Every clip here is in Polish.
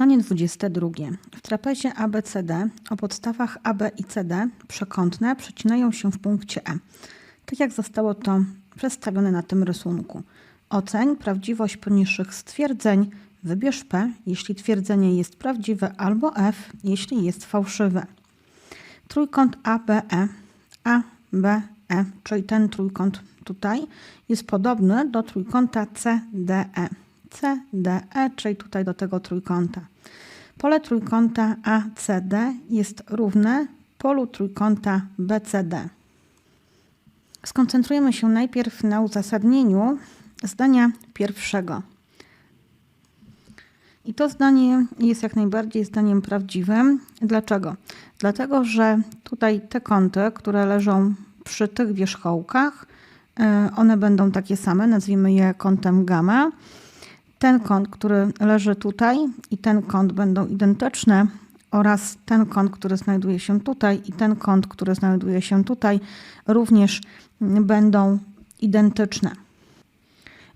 Zadanie 22. W trapezie ABCD o podstawach AB i CD przekątne przecinają się w punkcie E. Tak jak zostało to przedstawione na tym rysunku. Oceń prawdziwość poniższych stwierdzeń. Wybierz P, jeśli twierdzenie jest prawdziwe, albo F, jeśli jest fałszywe. Trójkąt ABE, ABE, czyli ten trójkąt tutaj, jest podobny do trójkąta CDE. CDE, czyli tutaj do tego trójkąta. Pole trójkąta ACD jest równe polu trójkąta BCD. Skoncentrujemy się najpierw na uzasadnieniu zdania pierwszego. I to zdanie jest jak najbardziej zdaniem prawdziwym. Dlaczego? Dlatego, że tutaj te kąty, które leżą przy tych wierzchołkach, y, one będą takie same, nazwijmy je kątem gamma. Ten kąt, który leży tutaj i ten kąt będą identyczne oraz ten kąt, który znajduje się tutaj i ten kąt, który znajduje się tutaj również będą identyczne.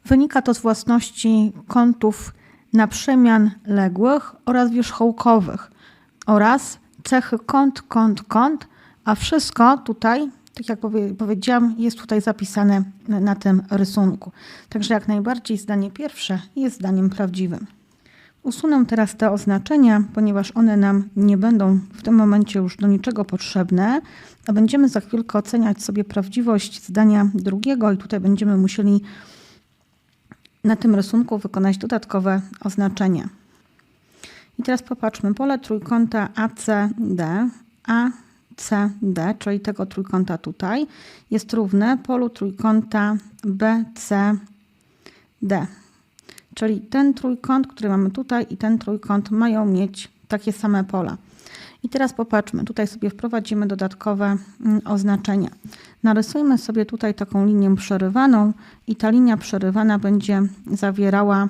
Wynika to z własności kątów naprzemian ległych oraz wierzchołkowych oraz cechy kąt, kąt, kąt, a wszystko tutaj, tak jak powiedziałam, jest tutaj zapisane na tym rysunku. Także jak najbardziej zdanie pierwsze jest zdaniem prawdziwym. Usunę teraz te oznaczenia, ponieważ one nam nie będą w tym momencie już do niczego potrzebne, a będziemy za chwilkę oceniać sobie prawdziwość zdania drugiego i tutaj będziemy musieli na tym rysunku wykonać dodatkowe oznaczenia. I teraz popatrzmy, pole trójkąta ACD, ACD, czyli tego trójkąta tutaj, jest równe polu trójkąta BCD. Czyli ten trójkąt, który mamy tutaj i ten trójkąt mają mieć takie same pola. I teraz popatrzmy, tutaj sobie wprowadzimy dodatkowe mm, oznaczenia. Narysujmy sobie tutaj taką linię przerywaną i ta linia przerywana będzie zawierała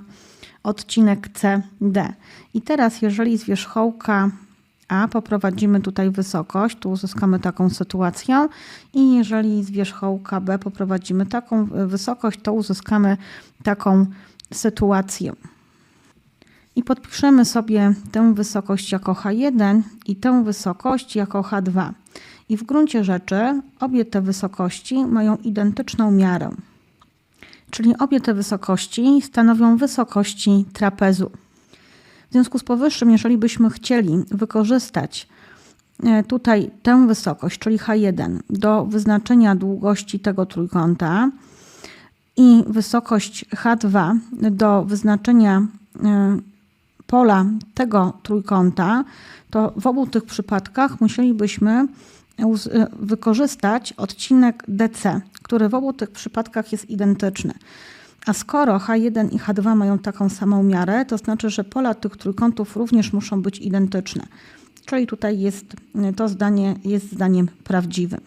odcinek CD. I teraz jeżeli z wierzchołka A poprowadzimy tutaj wysokość, tu uzyskamy taką sytuację i jeżeli z wierzchołka B poprowadzimy taką wysokość, to uzyskamy taką sytuację. I podpiszemy sobie tę wysokość jako H1 i tę wysokość jako H2. I w gruncie rzeczy obie te wysokości mają identyczną miarę. Czyli obie te wysokości stanowią wysokości trapezu. Związku z powyższym, jeżeli byśmy chcieli wykorzystać e, tutaj tę wysokość, czyli H1, do wyznaczenia długości tego trójkąta i wysokość H2 do wyznaczenia e, pola tego trójkąta, to w obu tych przypadkach musielibyśmy wykorzystać odcinek DC, który w obu tych przypadkach jest identyczny. A skoro H1 i H2 mają taką samą miarę, to znaczy, że pola tych trójkątów również muszą być identyczne. Czyli tutaj jest to zdanie jest zdaniem prawdziwym.